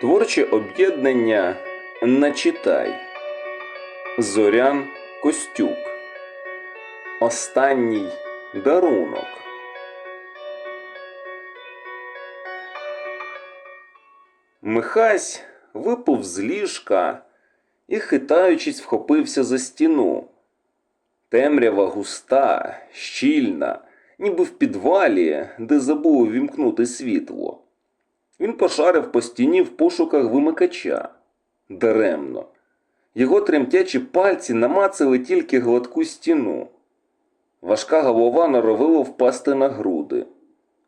Творче об'єднання Начитай. Зорян Костюк. Останній дарунок. Михась випав з ліжка і, хитаючись, вхопився за стіну. Темрява густа, щільна, ніби в підвалі, де забув вімкнути світло. Він пошарив по стіні в пошуках вимикача. Даремно. Його тремтячі пальці намацали тільки гладку стіну. Важка голова норовила впасти на груди.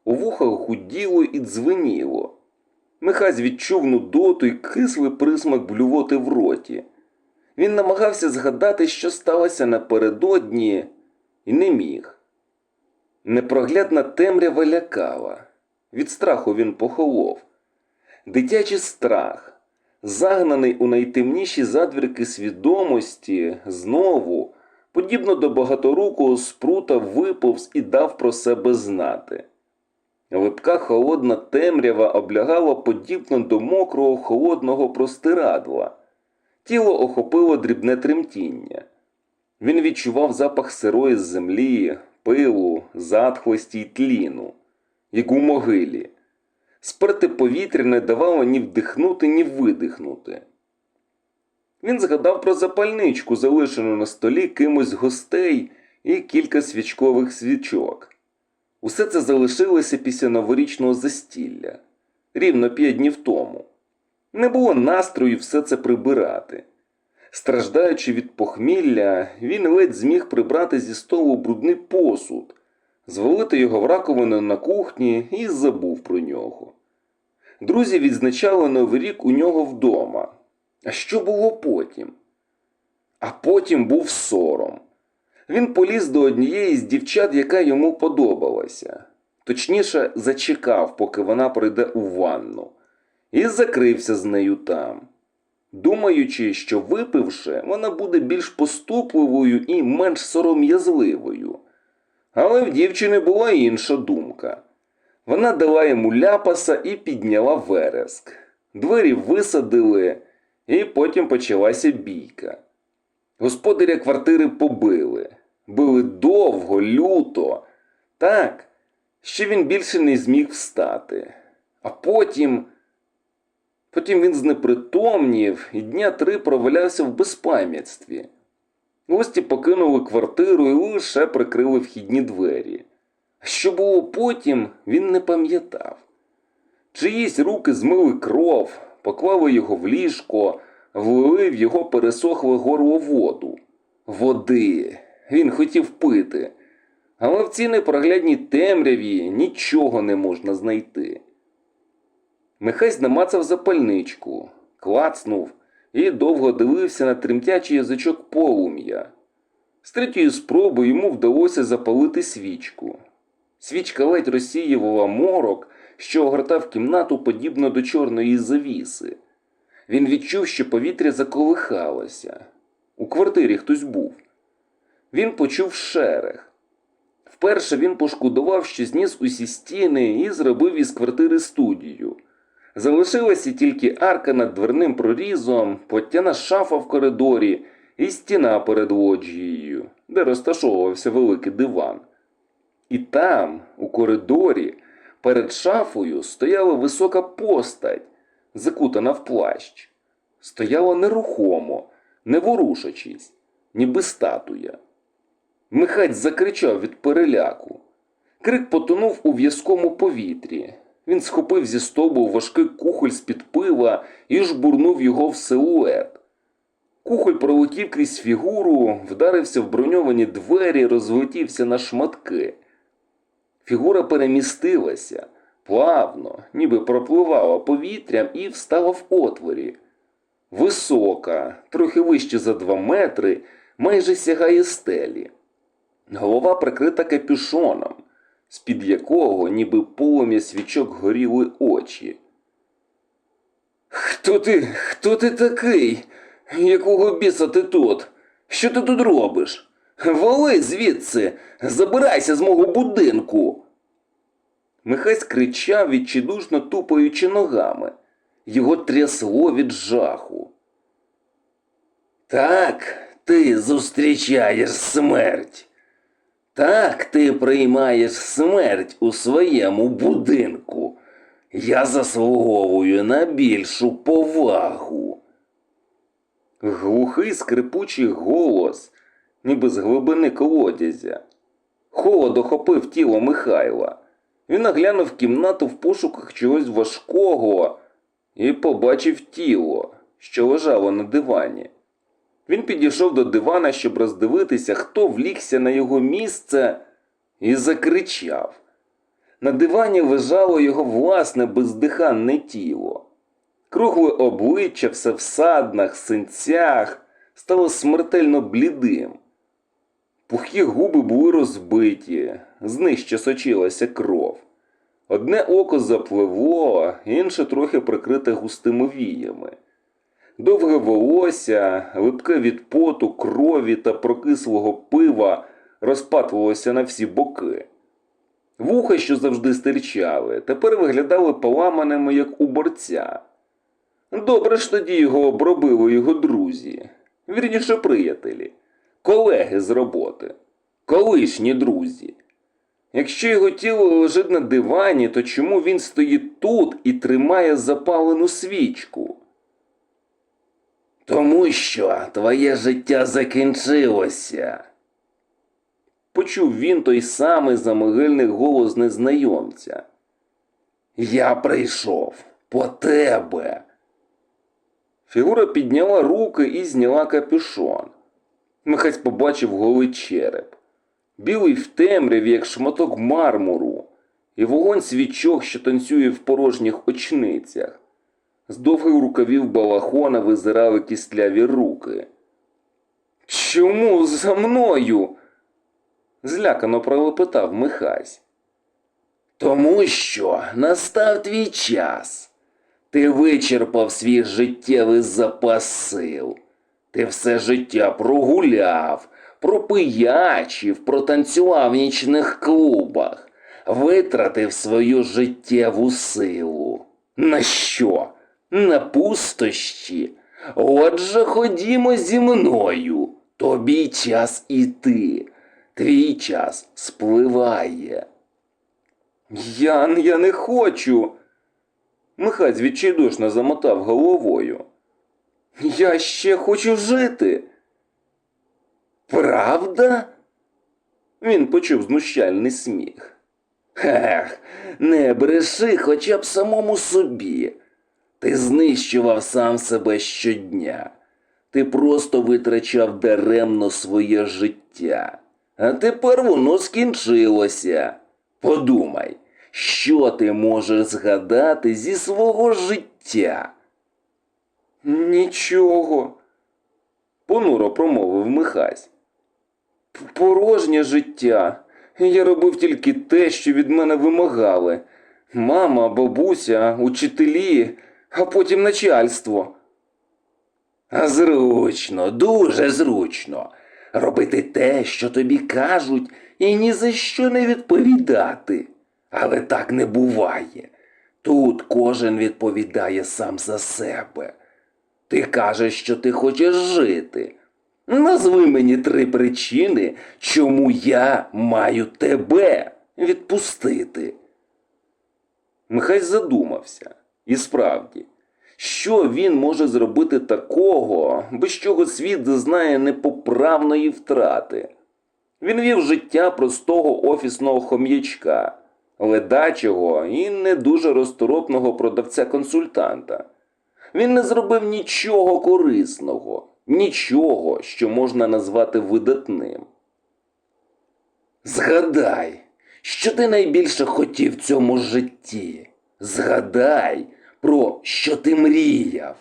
У вухах гуділо і дзвеніло. Михась відчув нудоту і кислий присмак блювоти в роті. Він намагався згадати, що сталося напередодні, і не міг. Непроглядна темрява лякала. Від страху він похолов. Дитячий страх, загнаний у найтемніші задвірки свідомості, знову, подібно до багаторукого спрута, виповз і дав про себе знати. Липка холодна темрява облягала подібно до мокрого холодного простирадла. Тіло охопило дрібне тремтіння. Він відчував запах сирої землі, пилу, затхлості й тліну, як у могилі. Сперте повітря не давало ні вдихнути, ні видихнути. Він згадав про запальничку, залишену на столі кимось гостей, і кілька свічкових свічок. Усе це залишилося після новорічного застілля, рівно п'ять днів тому. Не було настрою все це прибирати. Страждаючи від похмілля, він ледь зміг прибрати зі столу брудний посуд, звалити його в раковину на кухні і забув про нього. Друзі відзначали Новий рік у нього вдома. А що було потім? А потім був сором. Він поліз до однієї з дівчат, яка йому подобалася. Точніше, зачекав, поки вона прийде у ванну, і закрився з нею там, думаючи, що випивши, вона буде більш поступливою і менш сором'язливою. Але в дівчини була інша думка. Вона дала йому ляпаса і підняла вереск. Двері висадили, і потім почалася бійка. Господаря квартири побили. Били довго, люто, так, що він більше не зміг встати. А потім. Потім він знепритомнів і дня три провалявся в безпам'ятстві. Гості покинули квартиру і лише прикрили вхідні двері. Що було потім, він не пам'ятав. Чиїсь руки змили кров, поклали його в ліжко, влили в його пересохле горло воду. Води. Він хотів пити. Але в цій непроглядній темряві нічого не можна знайти. Михась намацав запальничку, клацнув і довго дивився на тремтячий язичок полум'я. З третьої спроби йому вдалося запалити свічку. Свічка ледь розсіювала морок, що огортав кімнату подібно до чорної завіси. Він відчув, що повітря заколихалося. У квартирі хтось був. Він почув шерех. Вперше він пошкодував, що зніс усі стіни і зробив із квартири студію. Залишилася тільки арка над дверним прорізом, потяна шафа в коридорі і стіна перед лоджією, де розташовувався великий диван. І там, у коридорі, перед шафою стояла висока постать, закутана в плащ. Стояла нерухомо, не ворушачись, ніби статуя. Михаць закричав від переляку. Крик потонув у в'язкому повітрі. Він схопив зі столу важкий кухоль з-під пива і жбурнув його в силует. Кухоль пролетів крізь фігуру, вдарився в броньовані двері, розлетівся на шматки. Фігура перемістилася плавно, ніби пропливала повітрям і встала в отворі. Висока, трохи вище за два метри, майже сягає стелі. Голова прикрита капюшоном, з-під якого, ніби полум'я свічок горіли очі. Хто ти? Хто ти такий? Якого біса ти тут? Що ти тут робиш? Вали звідси, забирайся з мого будинку. Михась кричав, відчайдушно тупаючи ногами. його трясло від жаху. Так, ти зустрічаєш смерть. Так ти приймаєш смерть у своєму будинку. Я заслуговую на більшу повагу. Глухий скрипучий голос, ніби з глибини колодязя. Холод охопив тіло Михайла. Він наглянув кімнату в пошуках чогось важкого і побачив тіло, що лежало на дивані. Він підійшов до дивана, щоб роздивитися, хто влігся на його місце, і закричав. На дивані лежало його власне бездиханне тіло. Кругле обличчя все в саднах, синцях, стало смертельно блідим. Пухі губи були розбиті, з них ще сочилася кров. Одне око запливло, інше трохи прикрите густими віями. Довге волосся, липке від поту, крові та прокислого пива розпатувалося на всі боки. Вуха, що завжди стирчали, тепер виглядали поламаними, як у борця. Добре ж тоді його обробили його друзі, вірніше приятелі, колеги з роботи, колишні друзі. Якщо його тіло лежить на дивані, то чому він стоїть тут і тримає запалену свічку? Тому що твоє життя закінчилося. Почув він той самий замогильний голос незнайомця. Я прийшов по тебе. Фігура підняла руки і зняла капюшон. Михась побачив голий череп. Білий в темряві, як шматок мармуру, і вогонь свічок, що танцює в порожніх очницях. З довгих рукавів балахона визирали кістляві руки. Чому за мною? злякано пролепетав Михась. Тому що настав твій час. Ти вичерпав свій життєвий запас сил. Ти все життя прогуляв, пропиячив, протанцював в нічних клубах, витратив свою життєву силу. На що? На пустощі. Отже, ходімо зі мною. Тобі час іти. Твій час спливає. Я, я не хочу. Михась відчайдушно замотав головою. Я ще хочу жити. Правда? Він почув знущальний сміх. Ех, не бреши хоча б самому собі. Ти знищував сам себе щодня. Ти просто витрачав даремно своє життя. А тепер воно скінчилося. Подумай, що ти можеш згадати зі свого життя? Нічого, понуро промовив Михась. Порожнє життя. Я робив тільки те, що від мене вимагали. Мама, бабуся, учителі, а потім начальство. Зручно, дуже зручно. Робити те, що тобі кажуть, і ні за що не відповідати. Але так не буває. Тут кожен відповідає сам за себе. Ти кажеш, що ти хочеш жити. Назви мені три причини, чому я маю тебе відпустити. Михай задумався. І справді, що він може зробити такого, без чого світ зазнає непоправної втрати? Він вів життя простого офісного хом'ячка, ледачого і не дуже розторопного продавця-консультанта. Він не зробив нічого корисного, нічого, що можна назвати видатним. Згадай, що ти найбільше хотів в цьому житті. Згадай, про що ти мріяв.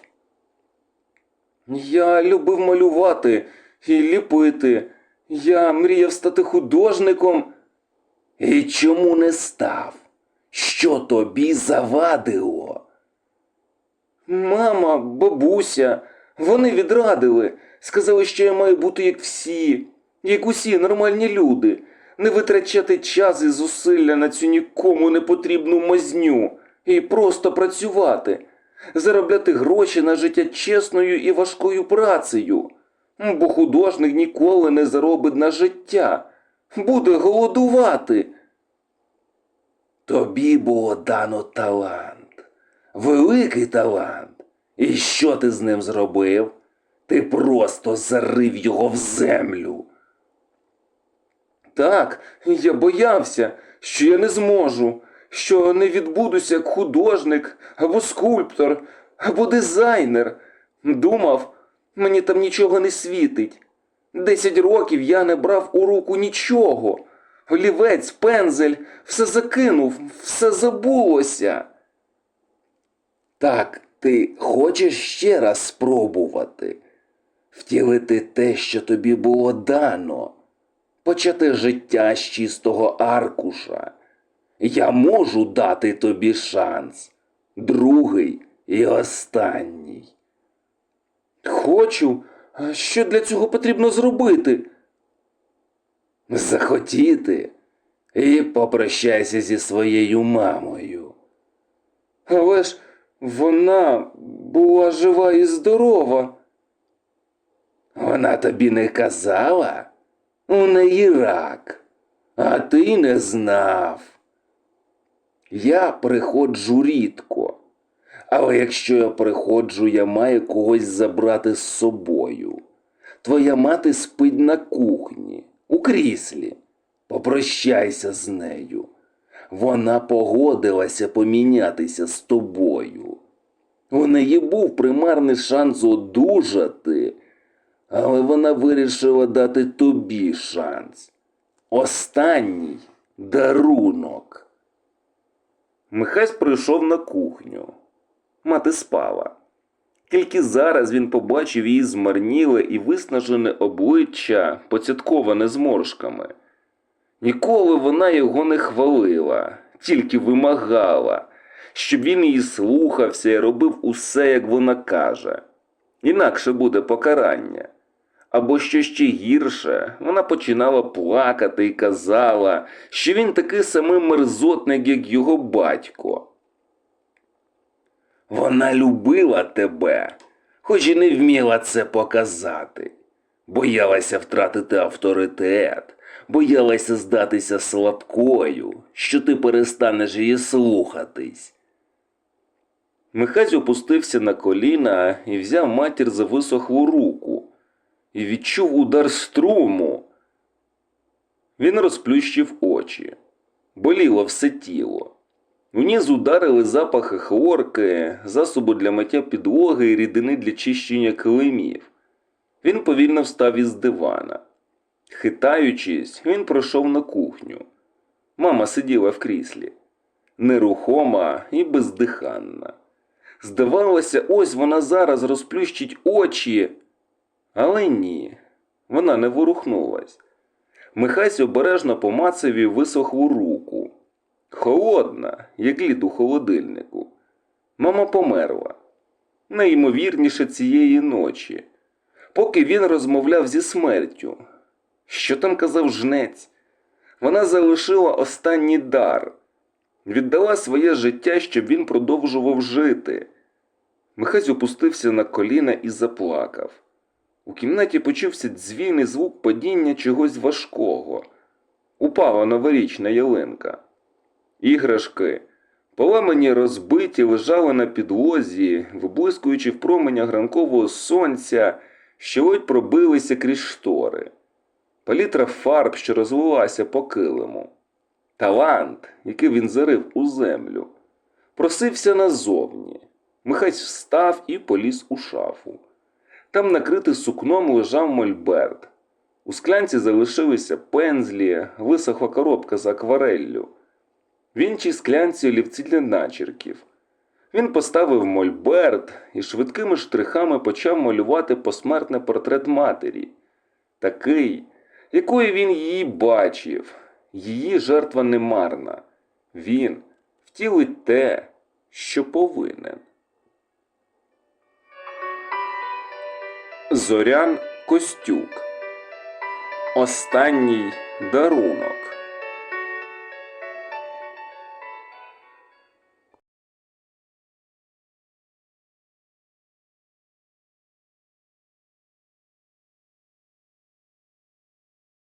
Я любив малювати і ліпити. Я мріяв стати художником. І чому не став? Що тобі завадило? Мама, бабуся, вони відрадили. Сказали, що я маю бути як всі, як усі нормальні люди, не витрачати час і зусилля на цю нікому не потрібну мазню і просто працювати. заробляти гроші на життя чесною і важкою працею. Бо художник ніколи не заробить на життя, буде голодувати. Тобі було дано талант, великий талант. І що ти з ним зробив? Ти просто зарив його в землю. Так, я боявся, що я не зможу, що не відбудуся як художник, або скульптор, або дизайнер. Думав, мені там нічого не світить. Десять років я не брав у руку нічого. Олівець, пензель, все закинув, все забулося. Так, ти хочеш ще раз спробувати втілити те, що тобі було дано, почати життя з чистого аркуша. Я можу дати тобі шанс, другий і останній. Хочу. А що для цього потрібно зробити? Захотіти і попрощайся зі своєю мамою. Але ж вона була жива і здорова. Вона тобі не казала? У неї рак, а ти не знав. Я приходжу рідко, але якщо я приходжу, я маю когось забрати з собою. Твоя мати спить на кухні, у кріслі. Попрощайся з нею. Вона погодилася помінятися з тобою. У неї був примарний шанс одужати, але вона вирішила дати тобі шанс. Останній дарунок. Михась прийшов на кухню. Мати спала. Тільки зараз він побачив її змарніле і виснажене обличчя, поцятковане зморшками. Ніколи вона його не хвалила, тільки вимагала, щоб він її слухався і робив усе, як вона каже. Інакше буде покарання. Або що ще гірше, вона починала плакати і казала, що він такий самий мерзотник, як його батько. Вона любила тебе, хоч і не вміла це показати. Боялася втратити авторитет, боялася здатися слабкою, що ти перестанеш її слухатись. Михась опустився на коліна і взяв матір за висохлу руку і відчув удар струму. Він розплющив очі. Боліло все тіло. Ніс ударили запахи хлорки, засобу для миття підлоги і рідини для чищення килимів. Він повільно встав із дивана. Хитаючись, він пройшов на кухню. Мама сиділа в кріслі, нерухома і бездиханна. Здавалося, ось вона зараз розплющить очі. Але ні, вона не ворухнулась. Михась обережно помацав їй висохлу руку. Холодна, як лід у холодильнику. Мама померла. Найімовірніше цієї ночі, поки він розмовляв зі смертю. Що там казав жнець? Вона залишила останній дар, віддала своє життя, щоб він продовжував жити. Михась опустився на коліна і заплакав. У кімнаті почувся дзвін і звук падіння чогось важкого. Упала новорічна ялинка. Іграшки, поламані розбиті, лежали на підлозі, виблискуючи в променях ранкового сонця, що ледь пробилися крізь штори. Палітра фарб, що розлилася по килиму. Талант, який він зарив у землю, просився назовні. Михась встав і поліз у шафу. Там, накритий сукном, лежав мольберт. У склянці залишилися пензлі, висохла коробка з аквареллю. В іншій склянці олівці для начерків. Він поставив мольберт і швидкими штрихами почав малювати посмертний портрет матері. Такий, якою він її бачив. Її жертва не марна. Він втілить те, що повинен. Зорян Костюк. Останній дарунок.